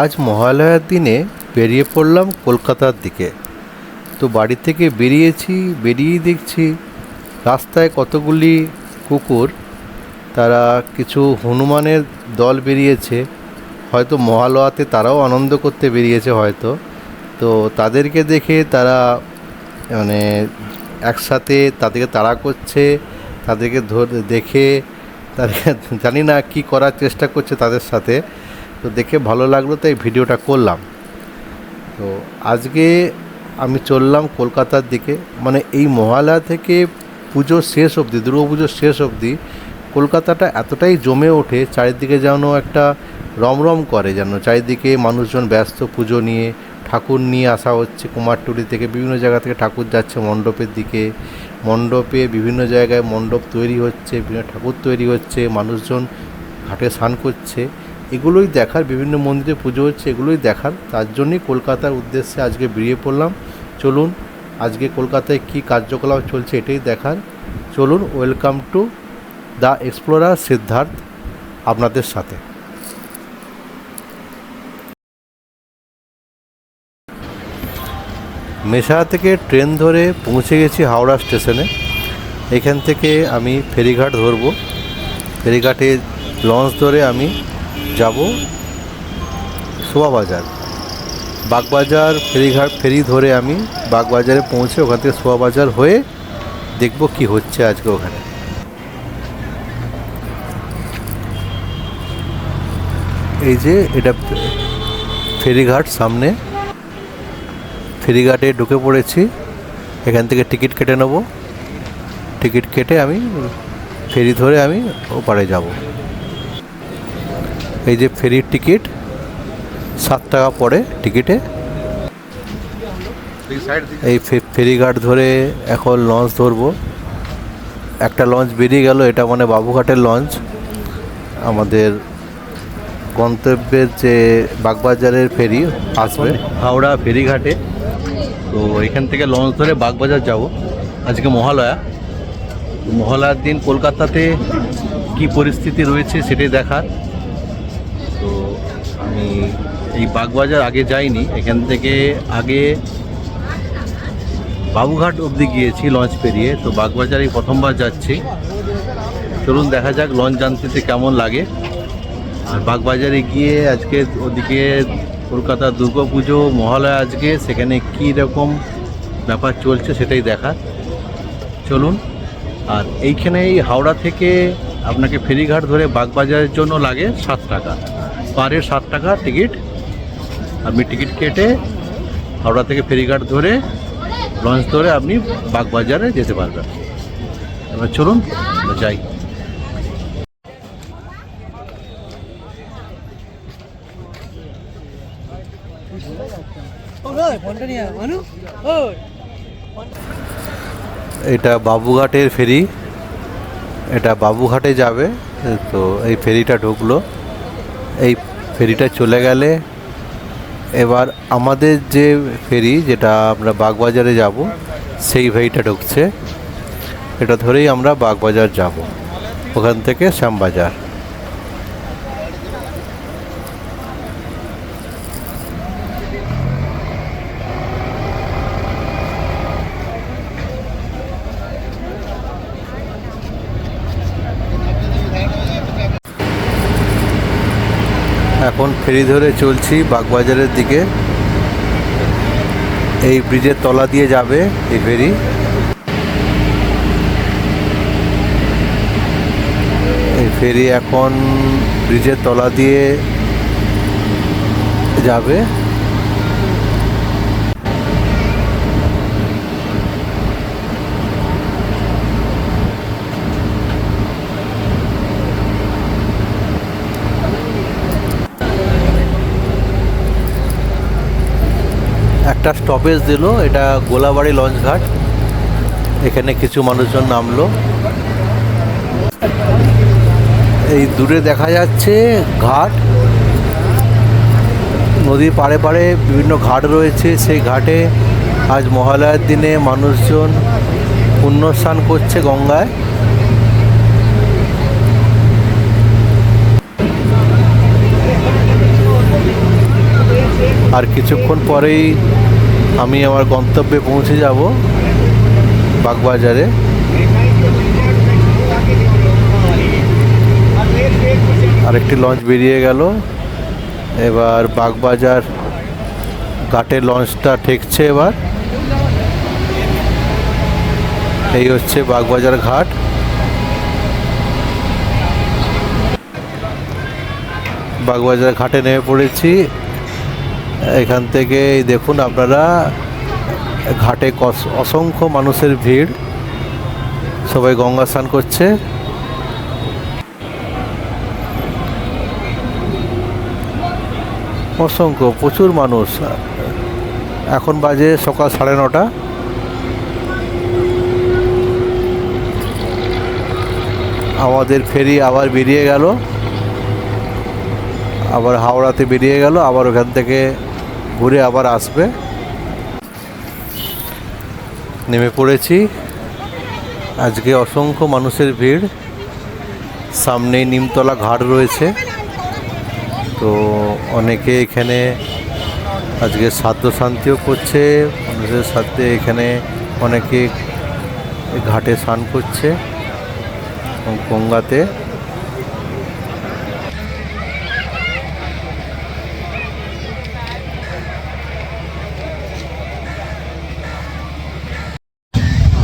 আজ মহালয়ার দিনে বেরিয়ে পড়লাম কলকাতার দিকে। তো বাড়ি থেকে বেরিয়েছি, বেরিয়েই দেখছি রাস্তায় কতগুলি কুকুর, তারা কিছু হনুমানের দল বেরিয়েছে। হয়তো মহালয়াতে তারাও আনন্দ করতে বেরিয়েছে হয়তো। তো তাদেরকে দেখে তারা মানে একসাথে তাদেরকে তাড়া করছে, তাদেরকে ধরে দেখে, তাদেরকে জানি না কি করার চেষ্টা করছে তাদের সাথে। তো দেখে ভালো লাগল, তাই ভিডিওটা করলাম। তো আজকে আমি চললাম কলকাতার দিকে। মানে এই মহালয়া থেকে পুজোর শেষ অবধি, দুর্গা পুজোর শেষ অবধি কলকাতাটা এতটাই জমে ওঠে, চারিদিকে যেন একটা রমরম করে যেন। চারিদিকে মানুষজন ব্যস্ত, পুজো নিয়ে, ঠাকুর নিয়ে আসা হচ্ছে, কুমারটুলি থেকে বিভিন্ন জায়গা থেকে ঠাকুর যাচ্ছে মণ্ডপের দিকে। মণ্ডপে বিভিন্ন জায়গায় মণ্ডপ তৈরি হচ্ছে, বিভিন্ন ঠাকুর তৈরি হচ্ছে, মানুষজন ঘাটে স্নান করছে। এগুলোই দেখার, বিভিন্ন মন্দিরে পুজো হচ্ছে, এগুলোই দেখার। তার জন্যই কলকাতার উদ্দেশ্যে আজকে বেরিয়ে পড়লাম। চলুন, আজকে কলকাতায় কী কার্যকলাপ চলছে এটাই দেখার। চলুন, welcome to the explorer Siddhartha আপনাদের সাথে। মেশা থেকে ট্রেন ধরে পৌঁছে গেছি হাওড়া স্টেশনে। এখান থেকে আমি ফেরিঘাট ধরবো। ফেরিঘাটে লঞ্চ ধরে আমি যাব শোভাবাজার। বাগবাজার ফেরিঘাট ফেরি ধরে আমি বাগবাজারে পৌঁছে ওখান থেকে শোভাবাজার হয়ে দেখব কি হচ্ছে আজকে ওখানে। এই যে এটা ফেরিঘাট সামনে। ফেরিঘাটে ঢুকে পড়েছি। এখান থেকে টিকিট কেটে নেব। টিকিট কেটে আমি ফেরি ধরে আমি ওপারে যাব। এই যে ফেরির টিকিট, সাত টাকা পড়ে টিকিটে। এই ফেরিঘাট ধরে এখন লঞ্চ ধরবো। একটা লঞ্চ বেরিয়ে গেল, এটা মানে বাবুঘাটের লঞ্চ। আমাদের গন্তব্যের যে বাগবাজারের ফেরি আসবে। হাওড়া ফেরিঘাটে। তো এখান থেকে লঞ্চ ধরে বাগবাজার যাব। আজকে মহালয়া। মহালয়ার দিন কলকাতাতে কি পরিস্থিতি রয়েছে সেটাই দেখার। আমি এই বাগবাজার আগে যাইনি। এখান থেকে আগে বাবুঘাট অবধি গিয়েছি লঞ্চ পেরিয়ে। তো বাগবাজারে প্রথমবার যাচ্ছি। চলুন দেখা যাক লঞ্চ জানতে কেমন লাগে। আর বাগবাজারে গিয়ে আজকে ওদিকে কলকাতা দুর্গা পুজো মহালয়া আজকে, সেখানে কী রকম ব্যাপার চলছে সেটাই দেখার চলুন। আর এইখানে এই হাওড়া থেকে আপনাকে ফেরিঘাট ধরে বাগবাজারের জন্য লাগে সাত টাকা। পারে সাত টাকা টিকিট। আপনি টিকিট কেটে হাওড়া থেকে ফেরিঘাট ধরে লঞ্চ ধরে আপনি বাগবাজারে যেতে পারবেন। এবার চলুন যাই। এটা বাবুঘাটের ফেরি। এটা বাবুঘাটে যাবে, তো এই ফেরিটা ঢুকলো। এই ফেরিটা চলে গেলে এবার আমাদের যে ফেরি যেটা আমরা বাগবাজারে যাব, সেই ফেরিটা ঢুকছে। এটা ধরেই আমরা বাগবাজার যাব, ওখান থেকে শ্যামবাজার। এখন ফেরি ধরে চলছি বাগবাজারের দিকে। এই ব্রিজের তলা দিয়ে যাবে এই ফেরি। এই ফেরি এখন ব্রিজের তলা দিয়ে যাবে। একটা স্টপেজ দিল, এটা গোলাবাড়ি লঞ্চ ঘাট। এখানে কিছু মানুষজন নামলো। এই দূরে দেখা যাচ্ছে ঘাট। নদীর পাড়ে পাড়ে বিভিন্ন ঘাট রয়েছে। সেই ঘাটে আজ মহালয়ার দিনে মানুষজন পুণ্যস্নান করছে গঙ্গায়। আর কিছুক্ষণ পরেই আমি আমার গন্তব্যে পৌঁছে যাব বাগবাজারে। আরেকটি লঞ্চ বেরিয়ে গেল। এবার বাগবাজার ঘাটে লঞ্চটা ঠেকছে এবার। এই হচ্ছে বাগবাজার ঘাট। বাগবাজার ঘাটে নেমে পড়েছি। এখান থেকে দেখুন আপনারা, ঘাটে অসংখ্য মানুষের ভিড়। সবাই গঙ্গা স্নান করছে। অসংখ্য, প্রচুর মানুষ। এখন বাজে সকাল সাড়ে নটা। আমাদের ফেরি আবার বেরিয়ে গেল। আবার হাওড়াতে বেরিয়ে গেল, আবার ওখান থেকে ঘুরে আবার আসবে। নেমে পড়েছি। আজকে অসংখ্য মানুষের ভিড়। সামনেই নিমতলা ঘাট রয়েছে। তো অনেকে এখানে আজকে সাধ্য শান্তিও করছে। মানুষের সাথে এখানে অনেকে ঘাটে স্নান করছে। গঙ্গাতে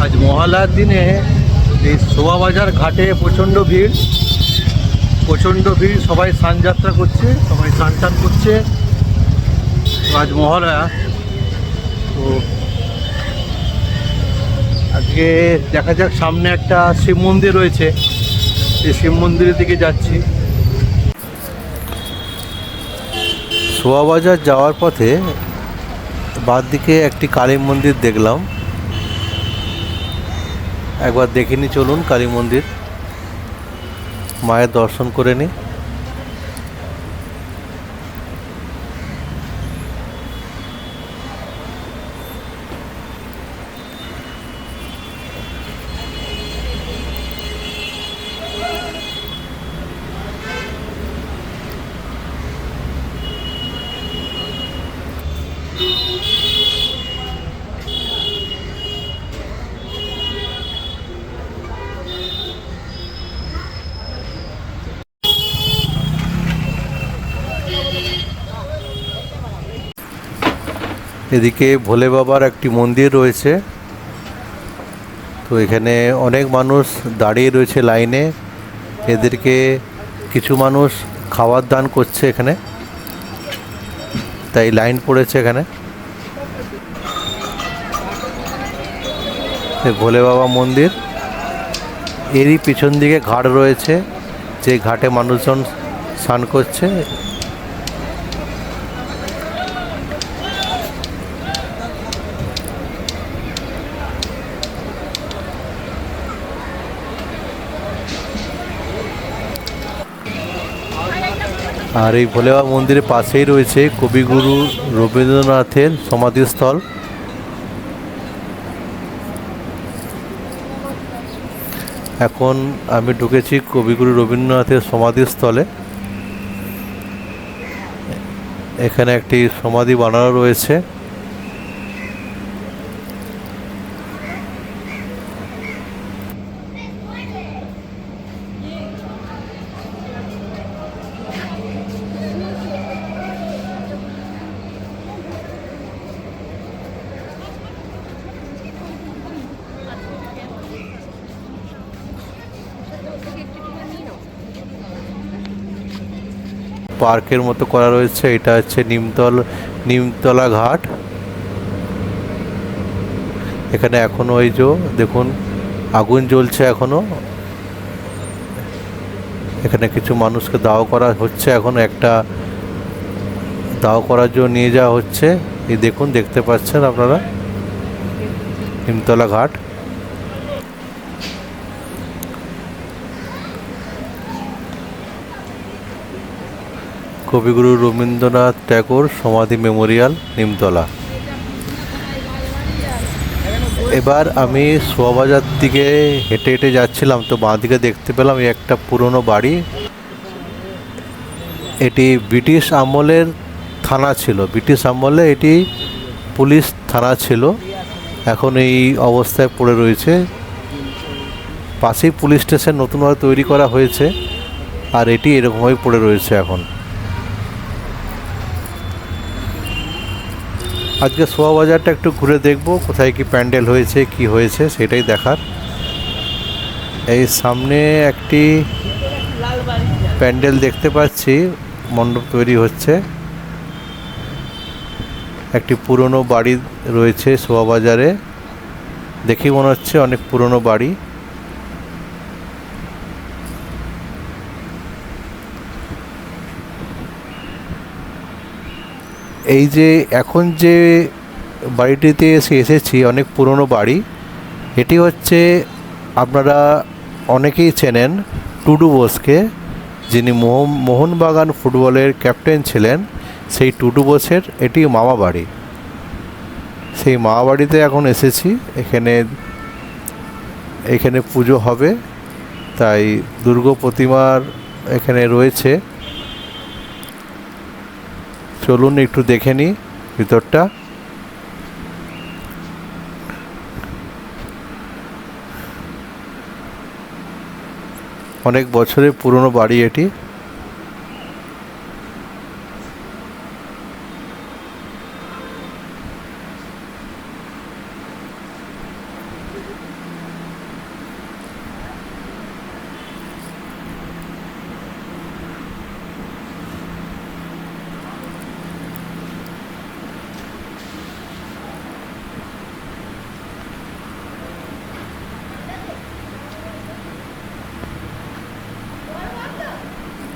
আজ মহালয়ার দিনে এই শোভাবাজার ঘাটে প্রচণ্ড ভিড়। প্রচণ্ড ভিড়, সবাই স্নান যাত্রা করছে, সবাই স্নান টান করছে। আজ মহালয়া। তো আজকে দেখা যাক, সামনে একটা শিব মন্দির রয়েছে। এই শিব মন্দিরের দিকে যাচ্ছি। শোভাবাজার যাওয়ার পথে বাদ দিকে একটি কালী মন্দির দেখলাম। একবার দেখে নি চলুন কালী মন্দির মায়ের দর্শন করে নি। এদিকে ভোলে বাবার একটি মন্দির রয়েছে। তো এখানে অনেক মানুষ দাঁড়িয়ে রয়েছে লাইনে। এদেরকে কিছু মানুষ খাবার দান করছে এখানে। তাই লাইন পড়েছে এখানে। ভোলে বাবা মন্দির, এরই পিছন দিকে ঘাট রয়েছে। যে ঘাটে মানুষজন স্নান করছে। আর এই ভোলে বাবা মন্দিরের পাশেই রয়েছে কবিগুরু রবীন্দ্রনাথের সমাধিস্থল। এখন আমি ঢুকেছি কবিগুরু রবীন্দ্রনাথের সমাধিস্থলে। এখানে একটি সমাধি বানানো রয়েছে। পার্কের মতো করা রয়েছে। এটা হচ্ছে নিমতল, নিমতলা ঘাট। এখানে এখনও ওই যে, দেখুন, আগুন জ্বলছে এখনও। এখানে কিছু মানুষকে দাও করা হচ্ছে এখন, একটা দাও করার জন্য নিয়ে যাওয়া হচ্ছে। এই দেখুন, দেখতে পাচ্ছেন আপনারা? নিমতলা ঘাট। কবিগুরু রবীন্দ্রনাথ ট্যাগোর সমাধি মেমোরিয়াল নিমতলা। এবার আমি শোয়াবাজার দিকে হেঁটে হেঁটে যাচ্ছিলাম, তো বাঁ দিকে দেখতে পেলাম একটা পুরনো বাড়ি। এটি ব্রিটিশ আমলের থানা ছিল। ব্রিটিশ আমলে এটি পুলিশ থানা ছিল। এখন এই অবস্থায় পড়ে রয়েছে। পাশেই পুলিশ স্টেশন নতুনভাবে তৈরি করা হয়েছে, আর এটি এরকমভাবে পড়ে রয়েছে এখন। আজকে শোয়া বাজারটা একটু ঘুরে দেখব, কোথায় কি প্যান্ডেল হয়েছে, কি হয়েছে সেটাই দেখার। এই সামনে একটি প্যান্ডেল দেখতে পাচ্ছি, মণ্ডপ তৈরি হচ্ছে। একটি পুরনো বাড়ি রয়েছে সোয়া বাজারে দেখি মনে হচ্ছে অনেক পুরনো বাড়ি। এই যে এখন যে বাড়িটিতে এসে এসেছি, অনেক পুরনো বাড়ি, এটি হচ্ছে আপনারা অনেকেই চেনেন টুডু বোসকে, যিনি মোহন মোহনবাগান ফুটবলের ক্যাপ্টেন ছিলেন, সেই টুডু বোসের এটি মামা বাড়ি। সেই মামা বাড়িতে এখন এসেছি, এখানে এখানে পুজো হবে, তাই দুর্গা প্রতিমার এখানে রয়েছে। চলুন একটু দেখে নিই ভিতরটা। অনেক বছরের পুরনো বাড়ি এটি।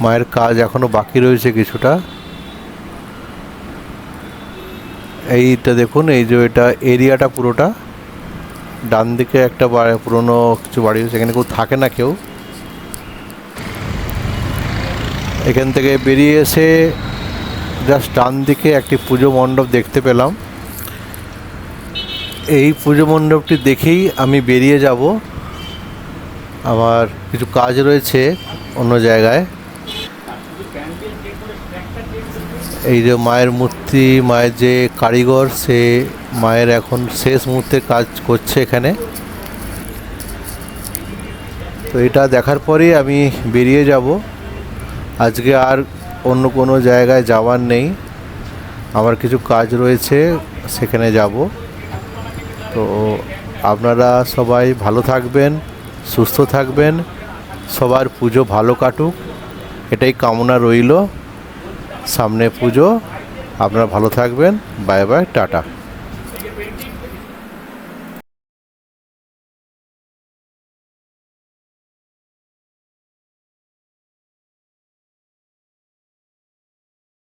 মায়ের কাজ এখনও বাকি রয়েছে কিছুটা। এইটা দেখুন, এই যে এটা এরিয়াটা পুরোটা। ডান দিকে একটা পুরনো কিছু বাড়ি সেখানে কেউ থাকে না কেউ। এখান থেকে বেরিয়ে এসে জাস্ট ডান দিকে একটি পুজো মণ্ডপ দেখতে পেলাম। এই পুজো মণ্ডপটি দেখেই আমি বেরিয়ে যাব। আমার কিছু কাজ রয়েছে অন্য জায়গায়। এই যে মায়ের মূর্তি, মায়ের যে কারিগর, সে মায়ের এখন শেষ মুহূর্তে কাজ করছে এখানে। তো এটা দেখার পরেই আমি বেরিয়ে যাব। আজকে আর অন্য কোনো জায়গায় যাওয়ার নেই। আমার কিছু কাজ রয়েছে, সেখানে যাব। তো আপনারা সবাই ভালো থাকবেন, সুস্থ থাকবেন। সবার পুজো ভালো কাটুক। এটাই কামনা রইল। সামনে পুজো। আপনারা ভালো থাকবেন। Bye bye tata.